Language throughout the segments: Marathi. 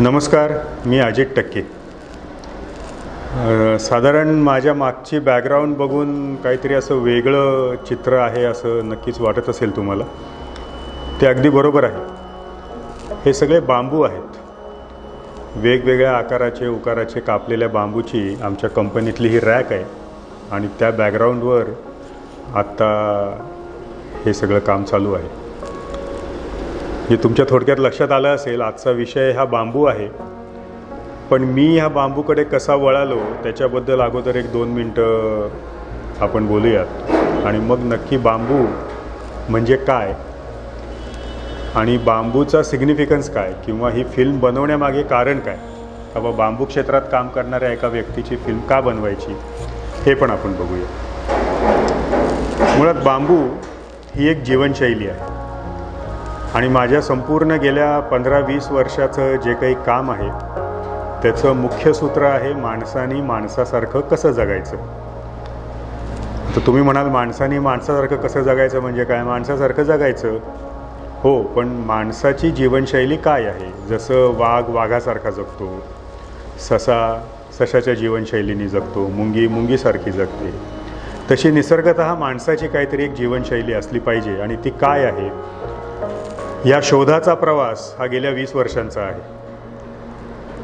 नमस्कार मी अजित टक्के. साधारण माझ्या मागची बॅकग्राऊंड बघून काहीतरी असं वेगळं चित्र आहे असं नक्कीच वाटत असेल तुम्हाला. ते अगदी बरोबर आहे. हे सगळे बांबू आहेत. वेगवेगळ्या आकाराचे उकाराचे कापलेल्या बांबूची आमच्या कंपनीतली ही रॅक आहे आणि त्या बॅकग्राऊंडवर आत्ता हे सगळं काम चालू आहे. हे तुमच्या थोडक्यात लक्षात आलं असेल आजचा विषय हा बांबू आहे. पण मी ह्या बांबूकडे कसा वळालो त्याच्याबद्दल अगोदर एक दोन मिनटं आपण बोलूयात. आणि मग नक्की बांबू म्हणजे काय? आणि बांबूचा सिग्निफिकन्स काय? किंवा ही फिल्म बनवण्यामागे कारण काय? बाबा बांबू क्षेत्रात काम करणाऱ्या एका व्यक्तीची फिल्म का बनवायची? हे पण आपण बघूया. मुळात बांबू ही एक जीवनशैली आहे. आणि माझ्या संपूर्ण गेल्या पंधरा वीस वर्षाचं जे काही काम आहे त्याचं मुख्य सूत्र आहे माणसानी माणसासारखं कसं जगायचं? तर तुम्ही म्हणाल माणसानी माणसासारखं कसं जगायचं म्हणजे काय? माणसासारखं जगायचं? हो पण माणसाची जीवनशैली काय आहे? जसं वाघ वाघासारखा जगतो ससा सशाच्या जीवनशैलीने जगतो मुंगी मुंगीसारखी जगते. तशी निसर्गत माणसाची काहीतरी एक जीवनशैली असली पाहिजे आणि ती काय आहे? या शोधाचा प्रवास हा गेल्या वीस वर्षांचा आहे.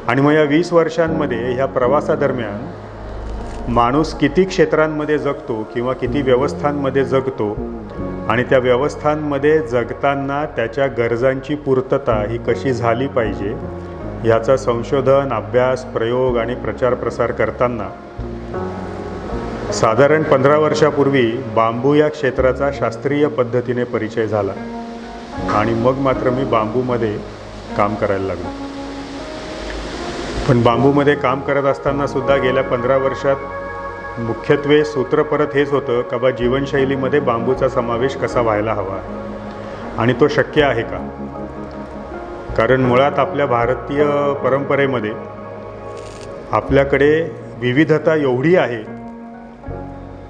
आणि मग या वीस वर्षांमध्ये ह्या प्रवासादरम्यान माणूस किती क्षेत्रांमध्ये जगतो किंवा किती व्यवस्थांमध्ये जगतो आणि त्या व्यवस्थांमध्ये जगताना त्याच्या गरजांची पूर्तता ही कशी झाली पाहिजे ह्याचा संशोधन अभ्यास प्रयोग आणि प्रचार प्रसार करताना साधारण पंधरा वर्षापूर्वी बांबू या क्षेत्राचा शास्त्रीय पद्धतीने परिचय झाला. आणि मग मात्र मी बांबूमध्ये काम करायला लागलो. पण बांबूमध्ये काम करत असताना सुद्धा गेल्या पंधरा वर्षात मुख्यत्वे सूत्र परत हेच होतं का बा जीवनशैलीमध्ये बांबूचा समावेश कसा व्हायला हवा? आणि तो शक्य आहे का? कारण मुळात आपल्या भारतीय परंपरेमध्ये आपल्याकडे विविधता एवढी आहे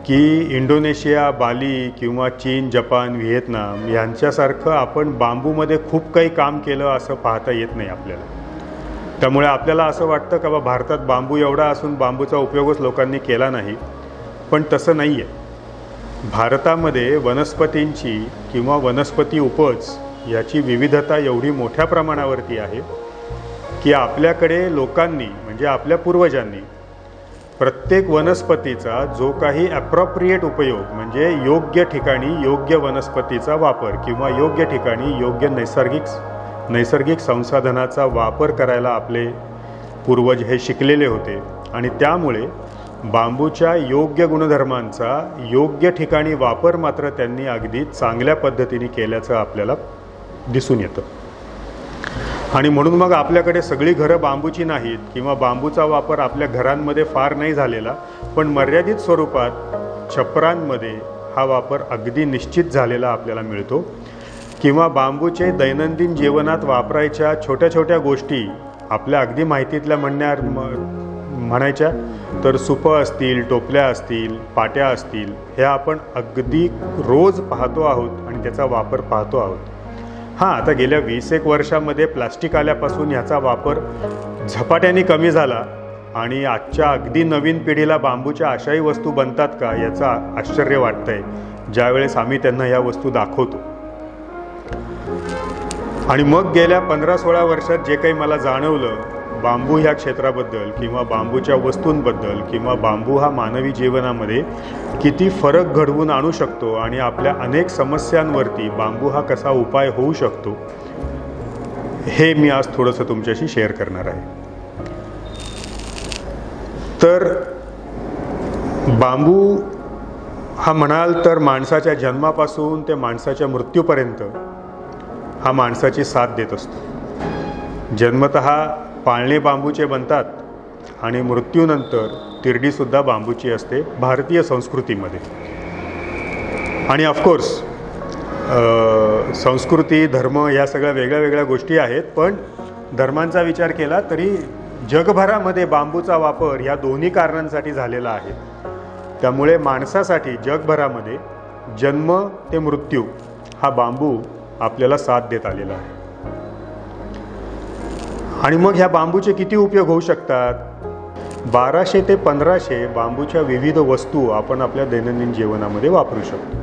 की इंडोनेशिया बाली किंवा चीन जपान व्हिएतनाम यांच्यासारखं आपण बांबूमध्ये खूप काही काम केलं असं पाहता येत नाही आपल्याला. त्यामुळे आपल्याला असं वाटतं का बा भारतात बांबू एवढा असून बांबूचा उपयोगच लोकांनी केला नाही? पण तसं नाही आहे भारतामध्ये वनस्पतींची किंवा वनस्पती उपज याची विविधता एवढी मोठ्या प्रमाणावरती आहे की आपल्याकडे लोकांनी म्हणजे आपल्या पूर्वजांनी प्रत्येक वनस्पतीचा जो काही ॲप्रॉप्रिएट उपयोग म्हणजे योग्य ठिकाणी योग्य वनस्पतीचा वापर किंवा योग्य ठिकाणी योग्य नैसर्गिक नैसर्गिक संसाधनाचा वापर करायला आपले पूर्वज हे शिकलेले होते. आणि त्यामुळे बांबूच्या योग्य गुणधर्मांचा योग्य ठिकाणी वापर मात्र त्यांनी अगदी चांगल्या पद्धतीने केल्याचं आपल्याला दिसून येतं. आणि म्हणून मग आपल्याकडे सगळी घरं बांबूची नाहीत किंवा बांबूचा वापर आपल्या घरांमध्ये फार नाही झालेला पण मर्यादित स्वरूपात छपरांमध्ये हा वापर अगदी निश्चित झालेला आपल्याला मिळतो. किंवा बांबूचे दैनंदिन जीवनात वापरायच्या छोट्या छोट्या गोष्टी आपल्या अगदी माहितीतल्या म्हणण्या म्हणायच्या तर सुपं असतील टोपल्या असतील पाट्या असतील ह्या आपण अगदी रोज पाहतो आहोत आणि त्याचा वापर पाहतो आहोत. हां आता गेल्या वीस एक वर्षामध्ये प्लास्टिक आल्यापासून ह्याचा वापर झपाट्याने कमी झाला आणि आजच्या अगदी नवीन पिढीला बांबूच्या अशाही वस्तू बनतात का याचं आश्चर्य आश्चर्य वाटतंय. ज्यावेळेस आम्ही त्यांना ह्या वस्तू दाखवतो. आणि मग गेल्या पंधरा सोळा वर्षात जे काही मला जाणवलं बांबू ह्या क्षेत्राबद्दल किंवा बांबूच्या वस्तूंबद्दल किंवा बांबू हा मानवी जीवनामध्ये किती फरक घडवून आणू शकतो आणि आपल्या अनेक समस्यांवरती बांबू हा कसा उपाय होऊ शकतो हे मी आज थोडंसं तुमच्याशी शेअर करणार आहे. तर बांबू हा म्हणाल तर माणसाच्या जन्मापासून ते माणसाच्या मृत्यूपर्यंत हा माणसाची साथ देत असतो. जन्मत पाळणे बांबूचे बनतात आणि मृत्यूनंतर तिरडीसुद्धा बांबूची असते भारतीय संस्कृतीमध्ये. आणि ऑफकोर्स संस्कृती धर्म या सगळ्या वेगळ्या वेगळ्या गोष्टी आहेत पण धर्मांचा विचार केला तरी जगभरामध्ये बांबूचा वापर ह्या दोन्ही कारणांसाठी झालेला आहे. त्यामुळे माणसासाठी जगभरामध्ये जन्म ते मृत्यू हा बांबू आपल्याला साथ देत आलेला आहे. आणि मग ह्या बांबूचे किती उपयोग होऊ शकतात? बाराशे ते पंधराशे बांबूच्या विविध वस्तू आपण आपल्या दैनंदिन जीवनामध्ये वापरू शकतो.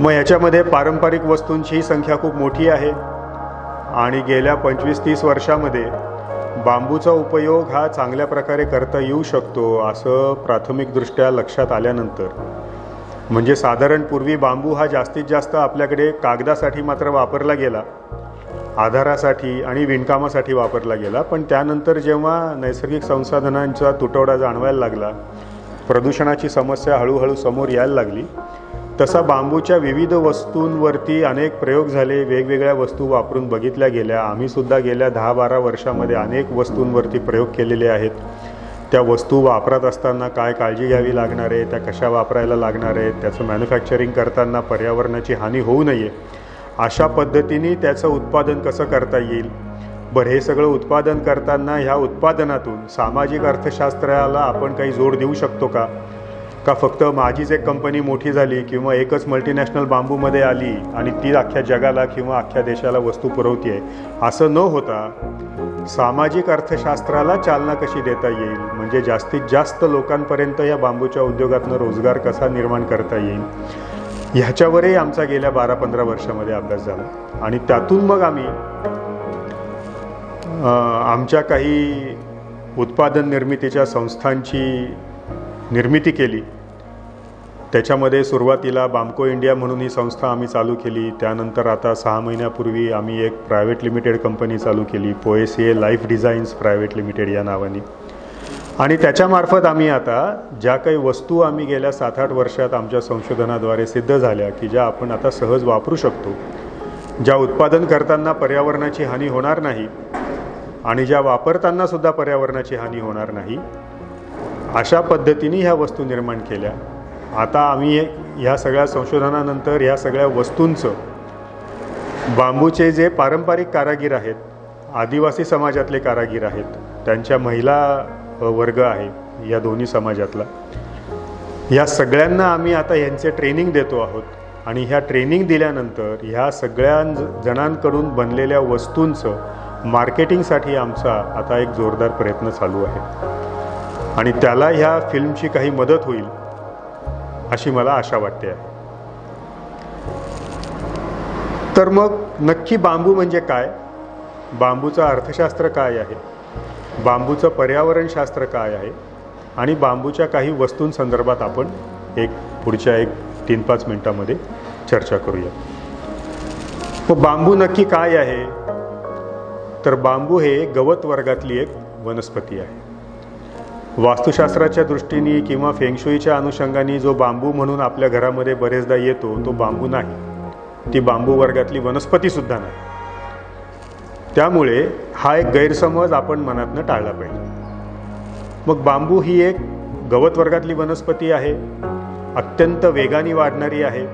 मग याच्यामध्ये पारंपरिक वस्तूंची संख्या खूप मोठी आहे. आणि गेल्या पंचवीस तीस वर्षामध्ये बांबूचा उपयोग हा चांगल्या प्रकारे करता येऊ शकतो असं प्राथमिकदृष्ट्या लक्षात आल्यानंतर. म्हणजे साधारण पूर्वी बांबू हा जास्तीत जास्त आपल्याकडे कागदासाठी मात्र वापरला गेला. आधारासाठी आणि विणकामासाठी वापरला गेला पण त्यानंतर जेव्हा नैसर्गिक संसाधनांचा तुटवडा जाणवायला लागला प्रदूषणाची समस्या हळूहळू समोर यायला लागली तसा बांबूच्या विविध वस्तूंवरती अनेक प्रयोग झाले वेगवेगळ्या वस्तू वापरून बघितल्या गेल्या आम्हीसुद्धा गेल्या दहा बारा वर्षामध्ये अनेक वस्तूंवरती प्रयोग केलेले आहेत. त्या वस्तू वापरत असताना काय काळजी घ्यावी लागणार आहे त्या कशा वापरायला लागणार आहेत त्याचं मॅन्युफॅक्चरिंग करताना पर्यावरणाची हानी होऊ नये अशा पद्धतीने त्याचं उत्पादन कसं करता येईल? बरं हे सगळं उत्पादन करताना ह्या उत्पादनातून सामाजिक अर्थशास्त्राला आपण काही जोड देऊ शकतो का? का फक्त माझीच एक कंपनी मोठी झाली किंवा एकच मल्टीनॅशनल बांबूमध्ये आली आणि ती अख्ख्या जगाला किंवा अख्ख्या देशाला वस्तू पुरवते आहे असं न होता सामाजिक अर्थशास्त्राला चालना कशी देता येईल? म्हणजे जास्तीत जास्त लोकांपर्यंत या बांबूच्या उद्योगातनं रोजगार कसा निर्माण करता येईल? ह्याच्यावरही आमचा गेल्या बारा पंधरा वर्षामध्ये अभ्यास झाला. आणि त्यातून मग आम्ही आमच्या काही उत्पादन निर्मितीच्या संस्थांची निर्मिती केली. त्याच्यामध्ये सुरुवातीला बामको इंडिया म्हणून ही संस्था आम्ही चालू केली. त्यानंतर आता सहा महिन्यापूर्वी आम्ही एक प्रायव्हेट लिमिटेड कंपनी चालू केली. पोएसीए लाईफ डिझाईन्स प्रायव्हेट लिमिटेड या नावाने. आणि त्याच्यामार्फत आम्ही आता ज्या काही वस्तू आम्ही गेल्या सात आठ वर्षात आमच्या संशोधनाद्वारे सिद्ध झाल्या की ज्या आपण आता सहज वापरू शकतो ज्या उत्पादन करताना पर्यावरणाची हानी होणार नाही आणि ज्या वापरताना सुद्धा पर्यावरणाची हानी होणार नाही अशा पद्धतीने ह्या वस्तू निर्माण केल्या. आता आम्ही ह्या सगळ्या संशोधनानंतर ह्या सगळ्या वस्तूंचं बांबूचे जे पारंपरिक कारागीर आहेत आदिवासी समाजातले कारागीर आहेत त्यांच्या महिला वर्ग आहे या दोन्ही समाजातला. या सगळ्यांना आम्ही आता यांचे ट्रेनिंग देतो आहोत. आणि ह्या ट्रेनिंग दिल्यानंतर ह्या सगळ्या जणांकडून बनलेल्या वस्तूंचं मार्केटिंगसाठी आमचा आता एक जोरदार प्रयत्न चालू आहे. आणि त्याला ह्या फिल्मची काही मदत होईल अशी मला आशा वाटते आहे. तर मग नक्की बांबू म्हणजे काय? बांबूचं अर्थशास्त्र काय आहे? बांबूचं पर्यावरणशास्त्र काय आहे? आणि बांबूच्या काही वस्तूंसंदर्भात आपण एक पुढच्या एक तीन पाच मिनटामध्ये चर्चा करूया. मग बांबू नक्की काय आहे? तर बांबू हे गवत वर्गातली एक वनस्पती आहे. वास्तुशास्त्राच्या दृष्टीने किंवा फेंगशुईच्या अनुषंगाने जो बांबू म्हणून आपल्या घरामध्ये बरेचदा येतो तो बांबू नाही. ती बांबू वर्गातली वनस्पतीसुद्धा नाही. त्यामुळे हा एक गैरसमज आपण मनातनं टाळला पाहिजे. मग बांबू ही एक गवत वर्गातली वनस्पती आहे अत्यंत वेगाने वाढणारी आहे.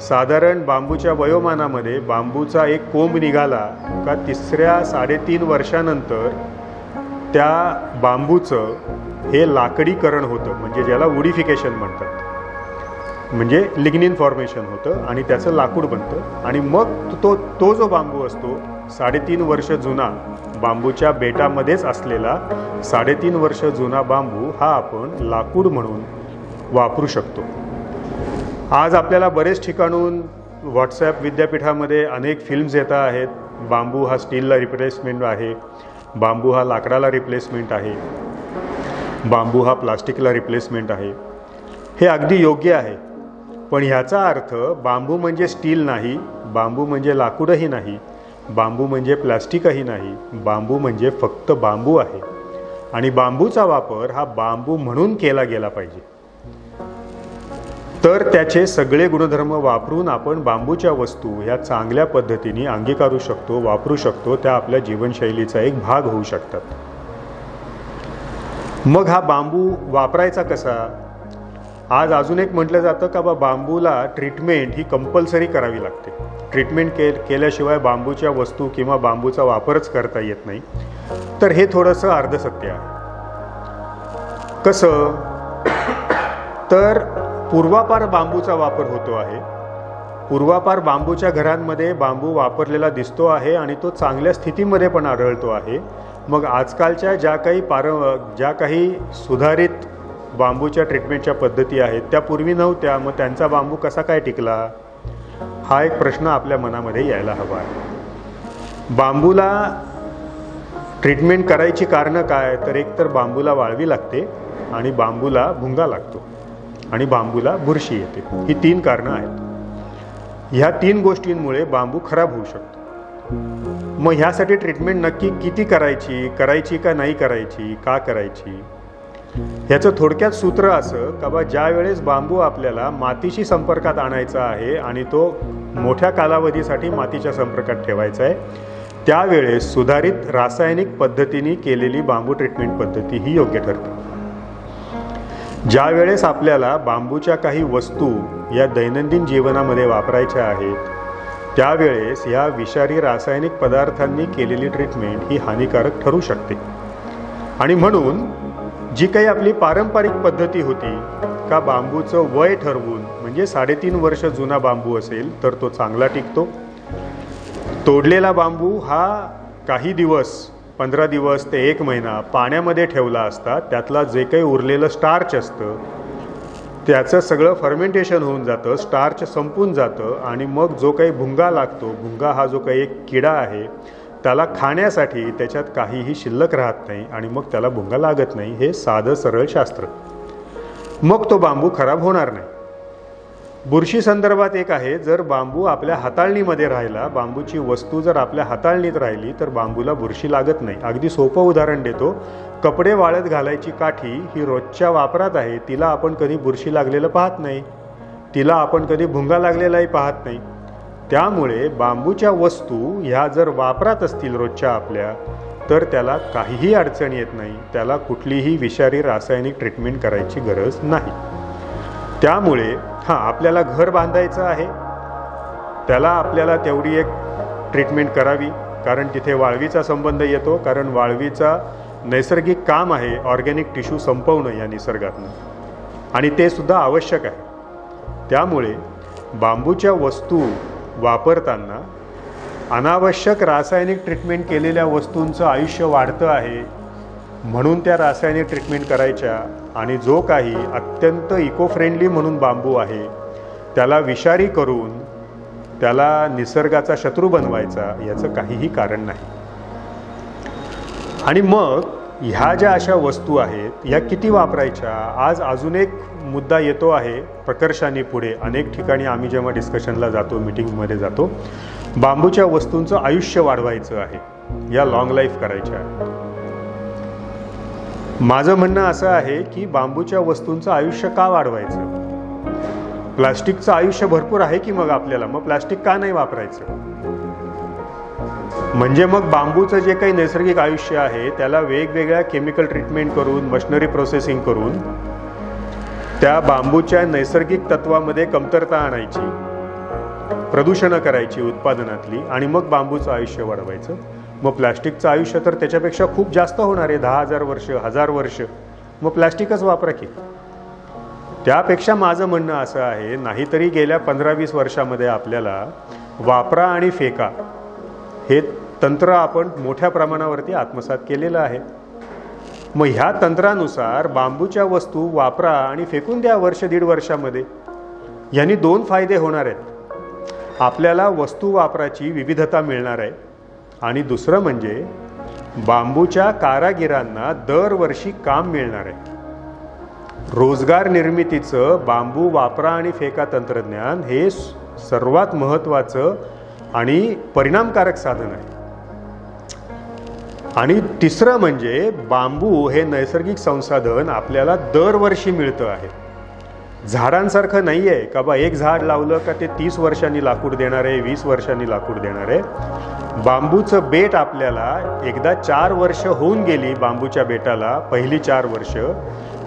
साधारण बांबूच्या वयोमानामध्ये बांबूचा एक कोंब निघाला का तिसऱ्या साडेतीन वर्षानंतर त्या बांबूचं हे लाकडीकरण होतं म्हणजे ज्याला वुडिफिकेशन म्हणतात. म्हणजे लिग्निन फॉर्मेशन होतं आणि त्याचं लाकूड बनतं. आणि मग तो तो जो बांबू असतो साडेतीन वर्ष जुना बांबूच्या बेटामध्येच असलेला साडेतीन वर्ष जुना बांबू हा आपण लाकूड म्हणून वापरू शकतो. आज आपल्याला बरेच ठिकाणून व्हॉट्सॲप विद्यापीठामध्ये अनेक फिल्म्स येत आहेत. बांबू हा स्टीलला रिप्लेसमेंट आहे. बांबू हा लाकडाला रिप्लेसमेंट आहे. बांबू हा प्लास्टिकला रिप्लेसमेंट आहे. हे अगदी योग्य आहे. पण ह्याचा अर्थ बांबू म्हणजे स्टील नाही बांबू म्हणजे लाकूडही नाही बांबू म्हणजे प्लास्टिकही नाही बांबू म्हणजे फक्त बांबू आहे. आणि बांबूचा वापर हा बांबू म्हणून केला गेला पाहिजे. तर त्याचे सगळे गुणधर्म वापरून आपण बांबूच्या वस्तू ह्या चांगल्या पद्धतीने अंगीकारू शकतो वापरू शकतो त्या आपल्या जीवनशैलीचा एक भाग होऊ शकतात. मग हा बांबू वापरायचा कसा? आज अजून एक म्हटलं जातं का बा बांबूला ट्रीटमेंट ही कंपल्सरी करावी लागते. ट्रीटमेंट के केल्याशिवाय बांबूच्या वस्तू किंवा बांबूचा वापरच करता येत नाही. तर हे थोडंसं अर्धसत्य आहे. कसं? तर पूर्वापार बांबूचा वापर होतो आहे. पूर्वापार बांबूच्या घरांमध्ये बांबू वापरलेला दिसतो आहे आणि तो चांगल्या स्थितीमध्ये पण आढळतो आहे. मग आजकालच्या ज्या काही पार ज्या काही सुधारित बांबूच्या ट्रीटमेंटच्या पद्धती आहेत. त्या पूर्वी नव्हत्या मग त्यांचा बांबू कसा काय टिकला? हा एक प्रश्न आपल्या मनामध्ये यायला हवा आहे. बांबूला ट्रीटमेंट करायची कारणं काय? तर एक तर बांबूला वाळवी लागते आणि बांबूला भुंगा लागतो आणि बांबूला बुरशी येते. ही तीन कारणं आहेत. ह्या तीन गोष्टींमुळे बांबू खराब होऊ शकतो. मग ह्यासाठी ट्रीटमेंट नक्की किती करायची? करायची का नाही करायची? का करायची? ह्याचं थोडक्यात सूत्र असं का बा ज्या वेळेस बांबू आपल्याला मातीशी संपर्कात आणायचा आहे आणि तो मोठ्या कालावधीसाठी मातीच्या संपर्कात ठेवायचा आहे त्यावेळेस सुधारित रासायनिक पद्धतीने केलेली बांबू ट्रीटमेंट पद्धती ही योग्य ठरते. ज्या वेळेस आपल्याला बांबूच्या काही वस्तू या दैनंदिन जीवनामध्ये वापरायच्या आहेत त्यावेळेस ह्या विषारी रासायनिक पदार्थांनी केलेली ट्रीटमेंट ही हानिकारक ठरू शकते. आणि म्हणून जी काही आपली पारंपरिक पद्धती होती का बांबूचं वय ठरवून म्हणजे साडेतीन वर्ष जुना बांबू असेल तर तो चांगला टिकतो. तोडलेला बांबू हा काही दिवस पंधरा दिवस ते एक महिना पाण्यामध्ये ठेवला असता त्यातला जे काही उरलेलं स्टार्च असतं त्याचं सगळं फर्मेंटेशन होऊन जातं स्टार्च संपून जातं आणि मग जो काही भुंगा लागतो भुंगा हा जो काही एक किडा आहे त्याला खाण्यासाठी त्याच्यात काहीही शिल्लक राहत नाही आणि मग त्याला भुंगा लागत नाही हे साधं सरळ शास्त्र. मग तो बांबू खराब होणार नाही. बुरशी संदर्भात एक आहे जर बांबू आपल्या हाताळणीमध्ये राहिला बांबूची वस्तू जर आपल्या हाताळणीत राहिली तर बांबूला बुरशी लागत नाही. अगदी सोपं उदाहरण देतो कपडे वाळत घालायची काठी ही रोजच्या वापरात आहे तिला आपण कधी बुरशी लागलेलं पाहत नाही. तिला आपण कधी भुंगा लागलेलाही पाहत नाही. त्यामुळे बांबूच्या वस्तू ह्या जर वापरात असतील रोजच्या आपल्या तर त्याला काहीही अडचण येत नाही. त्याला कुठलीही विषारी रासायनिक ट्रीटमेंट करायची गरज नाही. त्यामुळे हां आपल्याला घर बांधायचं आहे. त्याला आपल्याला तेवढी एक ट्रीटमेंट करावी कारण तिथे वाळवीचा संबंध येतो कारण वाळवीचा नैसर्गिक काम आहे ऑर्गॅनिक टिश्यू संपवणं या निसर्गातनं. आणि ते सुद्धा आवश्यक आहे. त्यामुळे बांबूच्या वस्तू वापरताना अनावश्यक रासायनिक ट्रीटमेंट केलेल्या वस्तूंचं आयुष्य वाढतं आहे म्हणून त्या रासायनिक ट्रीटमेंट करायच्या आणि जो काही अत्यंत इको फ्रेंडली म्हणून बांबू आहे त्याला विषारी करून त्याला निसर्गाचा शत्रू बनवायचा याचं काहीही कारण नाही. आणि मग ह्या ज्या अशा वस्तू आहेत या किती वापरायच्या? आज अजून एक मुद्दा येतो आहे प्रकर्षाने पुढे. अनेक ठिकाणी आम्ही जेव्हा डिस्कशनला जातो मिटिंगमध्ये जातो बांबूच्या वस्तूंचं आयुष्य वाढवायचं आहे. या लॉंग लाईफ करायच्या आहेत. माझं म्हणणं असं आहे की बांबूच्या वस्तूंचं आयुष्य का वाढवायचं? प्लास्टिकचं आयुष्य भरपूर आहे की मग आपल्याला? मग प्लास्टिक का नाही वापरायचं? म्हणजे मग बांबूचं जे काही नैसर्गिक आयुष्य आहे त्याला वेगवेगळ्या केमिकल ट्रीटमेंट करून मशिनरी प्रोसेसिंग करून त्या बांबूच्या नैसर्गिक तत्वामध्ये कमतरता आणायची प्रदूषणं करायची उत्पादनातली आणि मग बांबूचं आयुष्य वाढवायचं. मग प्लॅस्टिकचं आयुष्य तर त्याच्यापेक्षा खूप जास्त होणार आहे दहा हजार वर्ष हजार वर्ष. मग प्लॅस्टिकच वापरा की. त्यापेक्षा माझं म्हणणं असं आहे नाहीतरी गेल्या पंधरा वीस वर्षामध्ये आपल्याला वापरा आणि फेका. हे तंत्र आपण मोठ्या प्रमाणावरती आत्मसात केलेलं आहे. मग ह्या तंत्रानुसार बांबूच्या वस्तू वापरा आणि फेकून द्या वर्ष दीड वर्षामध्ये. यांनी दोन फायदे होणार आहेत. आपल्याला वस्तू वापराची विविधता मिळणार आहे. आणि दुसरं म्हणजे बांबूच्या कारागिरांना दरवर्षी काम मिळणार आहे. रोजगार निर्मितीचं बांबू वापरा आणि फेका तंत्रज्ञान हे सर्वात महत्त्वाचं आणि परिणामकारक साधन आहे. आणि तिसरं म्हणजे बांबू हे नैसर्गिक संसाधन आपल्याला दरवर्षी मिळतं आहे. झाडांसारखं नाही आहे का बा एक झाड लावलं का ते तीस वर्षांनी लाकूड देणार आहे वीस वर्षांनी लाकूड देणार आहे? बांबूचं बेट आपल्याला एकदा चार वर्ष होऊन गेली बांबूच्या बेटाला पहिली चार वर्ष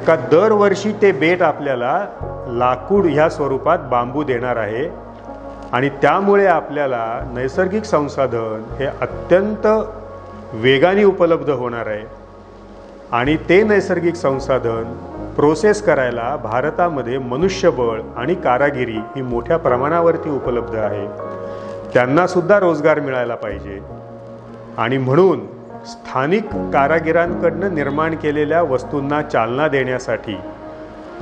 का दरवर्षी ते बेट आपल्याला लाकूड ह्या स्वरूपात बांबू देणार आहे? आणि त्यामुळे आपल्याला नैसर्गिक संसाधन हे अत्यंत वेगाने उपलब्ध होणार आहे. आणि ते नैसर्गिक संसाधन प्रोसेस करायला भारतामध्ये मनुष्यबळ आणि कारागिरी ही मोठ्या प्रमाणावरती उपलब्ध आहे. त्यांनासुद्धा रोजगार मिळायला पाहिजे. आणि म्हणून स्थानिक कारागिरांकडनं निर्माण केलेल्या वस्तूंना चालना देण्यासाठी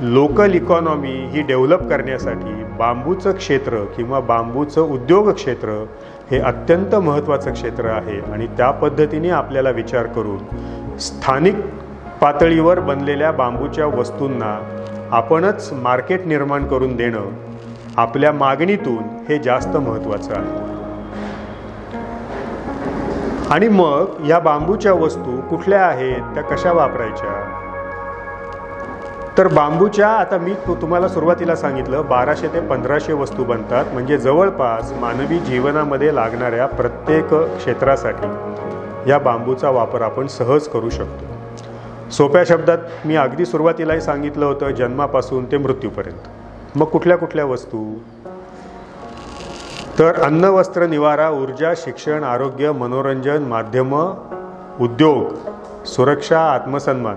लोकल इकॉनॉमी ही डेव्हलप करण्यासाठी बांबूचं क्षेत्र किंवा बांबूचं उद्योग क्षेत्र हे अत्यंत महत्त्वाचं क्षेत्र आहे. आणि त्या पद्धतीने आपल्याला विचार करून स्थानिक पातळीवर बनलेल्या बांबूच्या वस्तूंना आपणच मार्केट निर्माण करून देणं आपल्या मागणीतून हे जास्त महत्त्वाचं आहे. आणि मग या बांबूच्या वस्तू कुठल्या आहेत त्या कशा वापरायच्या? तर बांबूच्या आता मी तुम्हाला सुरुवातीला सांगितलं बाराशे ते पंधराशे वस्तू बनतात. म्हणजे जवळपास मानवी जीवनामध्ये लागणाऱ्या प्रत्येक क्षेत्रासाठी या बांबूचा वापर आपण सहज करू शकतो. सोप्या शब्दात मी अगदी सुरुवातीलाही सांगितलं होतं जन्मापासून ते मृत्यूपर्यंत. मग कुठल्या कुठल्या वस्तू? तर अन्न वस्त्र निवारा ऊर्जा शिक्षण आरोग्य मनोरंजन माध्यमं उद्योग सुरक्षा आत्मसन्मान.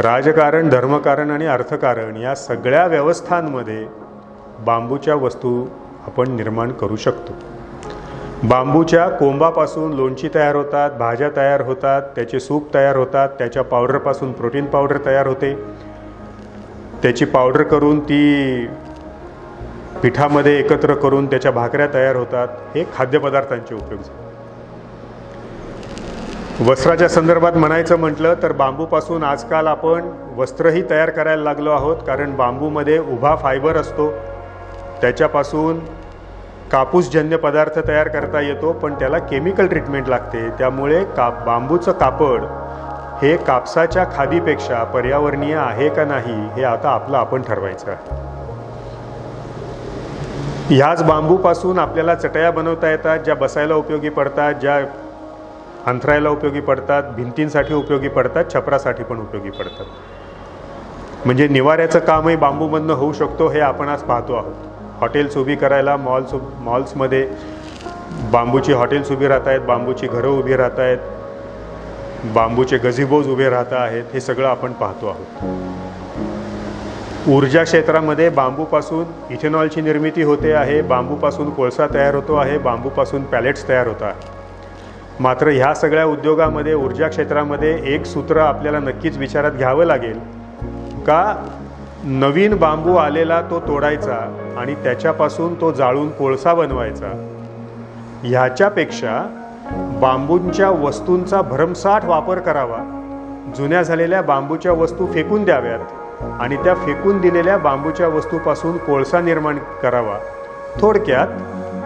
राजकारण धर्मकारण आणि अर्थकारण या सगळ्या व्यवस्थांमध्ये बांबूच्या वस्तू आपण निर्माण करू शकतो. बांबूच्या कोंबापासून लोणची तयार होतात भाज्या तयार होतात त्याचे सूप तयार होतात त्याच्या पावडरपासून प्रोटीन पावडर तयार होते. त्याची पावडर करून ती पिठामध्ये एकत्र करून त्याच्या भाकऱ्या तयार होतात. हे खाद्यपदार्थांचे उपयोग झाले. वस्त्राच्या संदर्भात म्हणायचं म्हटलं तर बांबूपासून आजकाल आपण वस्त्रही तयार करायला लागलो आहोत कारण बांबूमध्ये उभा फायबर असतो. त्याच्यापासून कापूसजन्य पदार्थ तयार करता येतो पण त्याला केमिकल ट्रीटमेंट लागते. त्यामुळे का बांबूचं कापड हे कापसाच्या खादीपेक्षा पर्यावरणीय आहे का नाही हे आता आपलं आपण ठरवायचं आहे. ह्याच बांबूपासून आपल्याला चटया बनवता येतात ज्या बसायला उपयोगी पडतात ज्या अंथरायला उपयोगी पडतात भिंतींसाठी उपयोगी पडतात छपरासाठी पण उपयोगी पडतात. म्हणजे निवाऱ्याचं कामही बांबूमधनं होऊ शकतो हे आपण आज पाहतो आहोत. हॉटेल्स उभी करायला मॉल्स मॉल्समध्ये बांबूची हॉटेल्स उभी राहत आहेत बांबूची घरं उभी राहत आहेत बांबूचे गझिबोज उभे राहत आहेत हे सगळं आपण पाहतो आहोत. ऊर्जा क्षेत्रामध्ये बांबूपासून इथेनॉलची निर्मिती होते आहे बांबूपासून कोळसा तयार होतो आहे बांबूपासून पॅलेट्स तयार होत आहे मात्र ह्या सगळ्या उद्योगामध्ये ऊर्जा क्षेत्रामध्ये एक सूत्र आपल्याला नक्कीच विचारात घ्यावं लागेल. का नवीन बांबू आलेला तो तोडायचा आणि त्याच्यापासून तो जाळून कोळसा बनवायचा? ह्याच्यापेक्षा बांबूंच्या वस्तूंचा भरमसाठ वापर करावा. जुन्या झालेल्या बांबूच्या वस्तू फेकून द्याव्यात आणि त्या फेकून दिलेल्या बांबूच्या वस्तूपासून कोळसा निर्माण करावा. थोडक्यात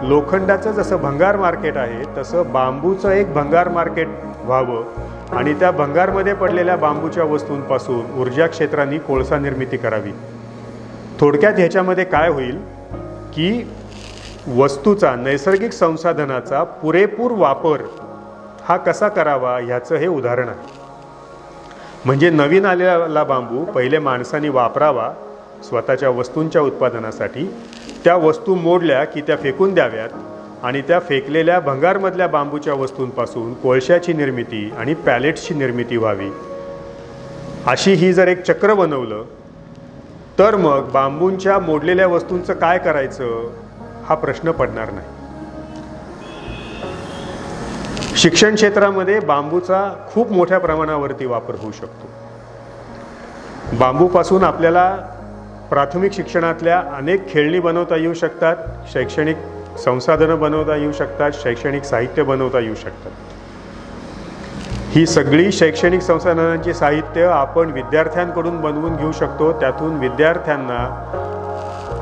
लोखंडाचं जसं भंगार मार्केट आहे तसं बांबूचं एक भंगार मार्केट व्हावं. आणि त्या भंगारमध्ये पडलेल्या बांबूच्या वस्तूंपासून ऊर्जा क्षेत्रांनी कोळसा निर्मिती करावी. थोडक्यात ह्याच्यामध्ये काय होईल की वस्तूचा नैसर्गिक संसाधनाचा पुरेपूर वापर हा कसा करावा ह्याचं हे उदाहरण आहे. म्हणजे नवीन आलेला बांबू पहिले माणसाने वापरावा स्वतःच्या वस्तूंच्या उत्पादनासाठी त्या वस्तू मोडल्या की त्या फेकून द्याव्यात आणि त्या फेकलेल्या भंगारमधल्या बांबूच्या वस्तूंपासून कोळशाची निर्मिती आणि पॅलेट्सची निर्मिती व्हावी. अशी ही जर एक चक्र बनवलं तर मग बांबूंच्या मोडलेल्या वस्तूंचं काय करायचं हा प्रश्न पडणार नाही. शिक्षण क्षेत्रामध्ये बांबूचा खूप मोठ्या प्रमाणावरती वापर होऊ शकतो. बांबूपासून आपल्याला प्राथमिक शिक्षणातल्या अनेक खेळणी बनवता येऊ शकतात शैक्षणिक संसाधनं बनवता येऊ शकतात शैक्षणिक साहित्य बनवता येऊ शकतात. ही सगळी शैक्षणिक संसाधनांची साहित्य आपण विद्यार्थ्यांकडून बनवून घेऊ शकतो त्यातून विद्यार्थ्यांना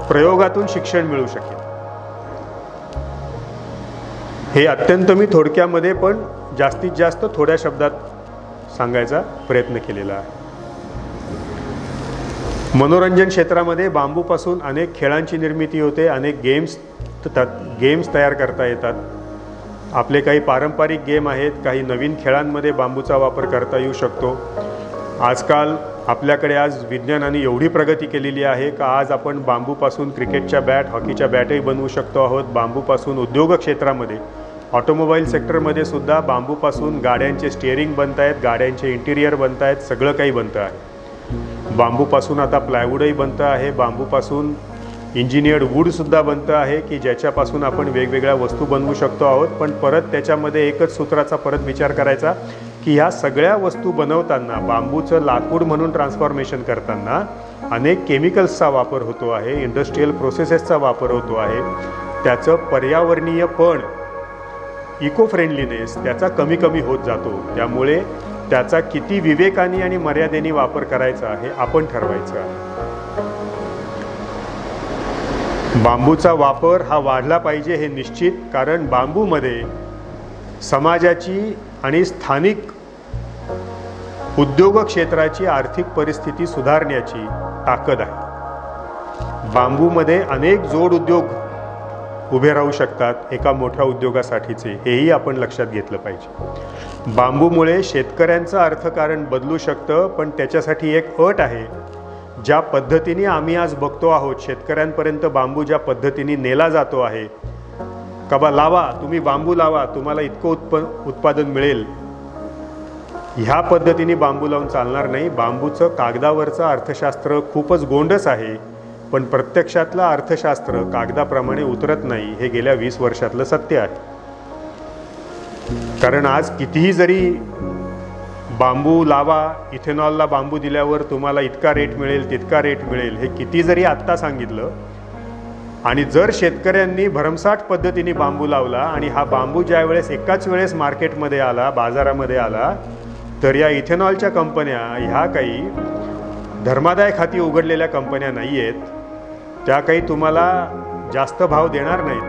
प्रयोगातून शिक्षण मिळू शकेल. हे अत्यंत मी थोडक्यामध्ये पण जास्तीत जास्त थोड्या शब्दात सांगायचा प्रयत्न केलेला आहे. मनोरंजन क्षेत्रामध्ये बांबूपासून अनेक खेळांची निर्मिती होते अनेक गेम्स गेम्स तयार करता येतात. आपले काही पारंपरिक गेम आहेत काही नवीन खेळांमध्ये बांबूचा वापर करता येऊ शकतो. आजकाल आपल्याकडे आज विज्ञानाने एवढी प्रगती केलेली आहे का आज आपण बांबूपासून क्रिकेटच्या बॅट हॉकीच्या बॅटही बनवू शकतो आहोत. बांबूपासून उद्योग क्षेत्रामध्ये ऑटोमोबाईल सेक्टरमध्ये सुद्धा बांबूपासून गाड्यांचे स्टिअरिंग बनत आहेत गाड्यांचे इंटिरियर बनत आहेत सगळं काही बनतं आहे. बांबूपासून आता प्लायवूडही बनतं आहे. बांबूपासून इंजिनियर्ड वूडसुद्धा बनतं आहे की ज्याच्यापासून आपण वेगवेगळ्या वस्तू बनवू शकतो आहोत. पण परत त्याच्यामध्ये एकच सूत्राचा परत विचार करायचा की ह्या सगळ्या वस्तू बनवताना बांबूचं लाकूड म्हणून ट्रान्सफॉर्मेशन करताना अनेक केमिकल्सचा वापर होतो आहे इंडस्ट्रीयल प्रोसेसेसचा वापर होतो आहे. त्याचं पर्यावरणीय पण इको फ्रेंडलीनेस त्याचा कमी कमी होत जातो. त्यामुळे त्याचा किती विवेकाने आणि मर्यादेने वापर करायचा हे आपण ठरवायचं आहे. बांबूचा वापर हा वाढला पाहिजे हे निश्चित कारण बांबूमध्ये समाजाची आणि स्थानिक उद्योग क्षेत्राची आर्थिक परिस्थिती सुधारण्याची ताकद आहे. बांबूमध्ये अनेक जोड उद्योग उभे राहू शकतात एका मोठ्या उद्योगासाठीचे हेही आपण लक्षात घेतलं पाहिजे. बांबूमुळे शेतकऱ्यांचं अर्थकारण बदलू शकतं पण त्याच्यासाठी एक अट आहे ज्या पद्धतीने आम्ही आज बघतो आहोत शेतकऱ्यांपर्यंत बांबू ज्या पद्धतीने नेला जातो आहे. का बा लावा तुम्ही बांबू लावा तुम्हाला इतकं उत्प उत्पादन मिळेल. ह्या पद्धतीने बांबू लावून चालणार नाही. बांबूचं कागदावरचं अर्थशास्त्र खूपच गोंडस आहे. पण प्रत्यक्षातलं अर्थशास्त्र कागदाप्रमाणे उतरत नाही हे गेल्या वीस वर्षातलं सत्य आहे. कारण आज कितीही जरी बांबू लावा इथेनॉलला बांबू दिल्यावर तुम्हाला इतका रेट मिळेल तितका रेट मिळेल हे किती जरी आत्ता सांगितलं आणि जर शेतकऱ्यांनी भरमसाठ पद्धतीने बांबू लावला आणि हा बांबू ज्या वेळेस एकाच वेळेस मार्केटमध्ये आला बाजारामध्ये आला तर या इथेनॉलच्या कंपन्या ह्या काही धर्मादाय खाती उघडलेल्या कंपन्या नाही आहेत त्या काही तुम्हाला जास्त भाव देणार नाहीत.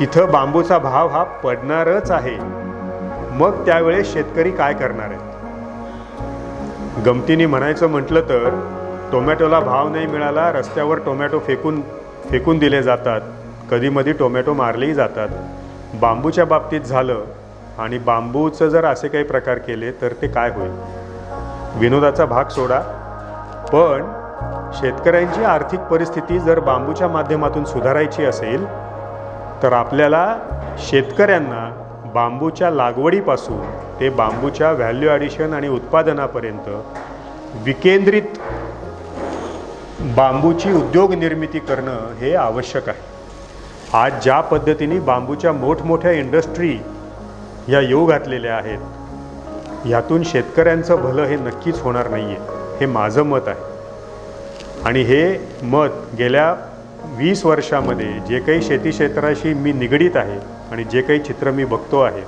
तिथं बांबूचा भाव हा पडणारच आहे. मग त्यावेळेस शेतकरी काय करणार आहेत? गमतीने म्हणायचं म्हटलं तर टोमॅटोला भाव नाही मिळाला रस्त्यावर टोमॅटो फेकून फेकून दिले जातात. कधीमधी टोमॅटो मारलेही जातात. बांबूच्या बाबतीत झालं आणि बांबूचं जर असे काही प्रकार केले तर ते काय होईल? विनोदाचा भाग सोडा. पण शेतकऱ्यांची आर्थिक परिस्थिती जर बांबूच्या माध्यमातून सुधारायची असेल तर आपल्याला शेतकऱ्यांना बांबूच्या लागवडीपासून ते बांबूच्या व्हॅल्यू ॲडिशन आणि उत्पादनापर्यंत विकेंद्रित बांबूची उद्योग निर्मिती करणं हे आवश्यक आहे. आज ज्या पद्धतीने बांबूच्या मोठमोठ्या इंडस्ट्री या येऊ घातलेल्या आहेत यातून शेतकऱ्यांचं भलं हे नक्कीच होणार नाही आहे हे माझं मत आहे. आणि हे मत गेल्या वीस वर्षामध्ये जे काही शेती क्षेत्राशी मी निगडीत आहे आणि जे काही चित्र मी बघतो आहे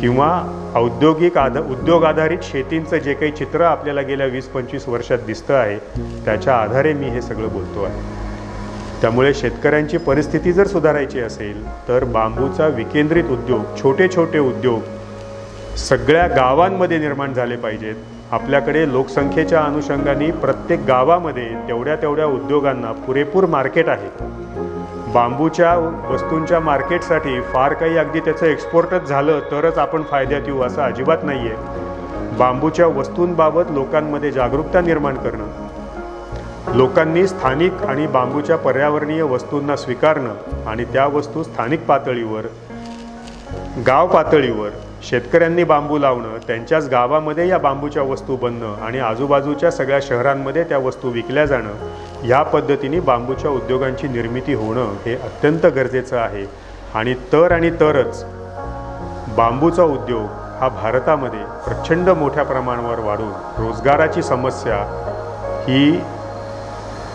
किंवा औद्योगिक आध उद्योग आधारित शेतींचं जे काही चित्र आपल्याला गेल्या वीस पंचवीस वर्षात दिसतं आहे त्याच्या आधारे मी हे सगळं बोलतो आहे. त्यामुळे शेतकऱ्यांची परिस्थिती जर सुधारायची असेल तर बांबूचा विकेंद्रित उद्योग छोटे छोटे उद्योग सगळ्या गावांमध्ये निर्माण झाले पाहिजेत. आपल्याकडे लोकसंख्येच्या अनुषंगाने प्रत्येक गावामध्ये तेवढ्या तेवढ्या उद्योगांना पुरेपूर मार्केट आहे. बांबूच्या वस्तूंच्या मार्केटसाठी फार काही अगदी त्याचं एक्सपोर्टच झालं तरच आपण फायद्यात येऊ असं अजिबात नाही आहे बांबूच्या वस्तूंबाबत लोकांमध्ये जागरूकता निर्माण करणं. लोकांनी स्थानिक आणि बांबूच्या पर्यावरणीय वस्तूंना स्वीकारणं आणि त्या वस्तू स्थानिक पातळीवर गाव पातळीवर शेतकऱ्यांनी बांबू लावणं त्यांच्याच गावामध्ये या बांबूच्या वस्तू बनणं आणि आजूबाजूच्या सगळ्या शहरांमध्ये त्या वस्तू विकल्या जाणं ह्या पद्धतीने बांबूच्या उद्योगांची निर्मिती होणं हे अत्यंत गरजेचं आहे. आणि तर आणि तरच बांबूचा उद्योग हा भारतामध्ये प्रचंड मोठ्या प्रमाणावर वाढून रोजगाराची समस्या ही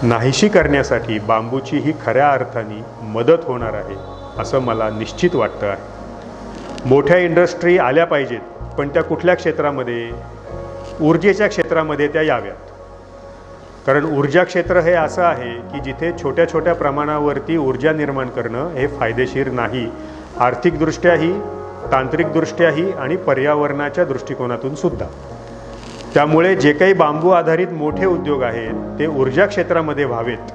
नाहीशी करण्यासाठी बांबूची ही खऱ्या अर्थाने मदत होणार आहे असं मला निश्चित वाटतं आहे. मोठ्या इंडस्ट्री आल्या पाहिजेत पण त्या कुठल्या क्षेत्रामध्ये? ऊर्जेच्या क्षेत्रामध्ये त्या याव्यात. कारण ऊर्जा क्षेत्र हे असं आहे की जिथे छोट्या छोट्या प्रमाणावरती ऊर्जा निर्माण करणं हे फायदेशीर नाही. आर्थिकदृष्ट्याही तांत्रिकदृष्ट्याही आणि पर्यावरणाच्या दृष्टिकोनातून सुद्धा. त्यामुळे जे काही बांबू आधारित मोठे उद्योग आहेत ते ऊर्जा क्षेत्रामध्ये व्हावेत.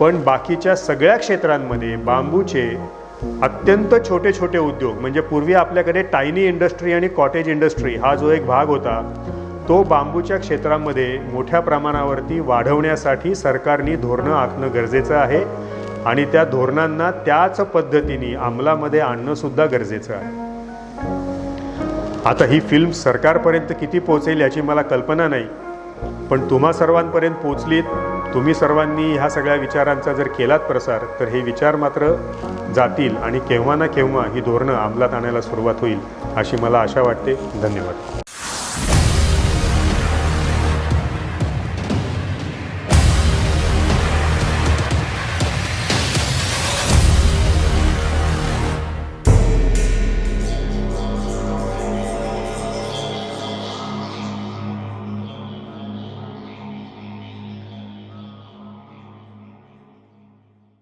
पण बाकीच्या सगळ्या क्षेत्रांमध्ये बांबूचे अत्यंत छोटे छोटे उद्योग म्हणजे पूर्वी आपल्याकडे टायनी इंडस्ट्री आणि कॉटेज इंडस्ट्री हा जो एक भाग होता तो बांबूच्या क्षेत्रामध्ये मोठ्या प्रमाणावरती वाढवण्यासाठी सरकारने धोरणं आखणं गरजेचं आहे आणि त्या धोरणांना त्याच पद्धतीने अंमलामध्ये आणणं सुद्धा गरजेचं आहे. आता ही फिल्म सरकारपर्यंत किती पोहोचेल याची मला कल्पना नाही पण तुम्हा सर्वांपर्यंत पोचलीत तुम्ही सर्वांनी ह्या सगळ्या विचारांचा जर केलात प्रसार तर हे विचार मात्र जातील आणि केव्हा ना केव्हा ही धोरणं अंमलात आणायला सुरुवात होईल अशी मला आशा वाटते. धन्यवाद.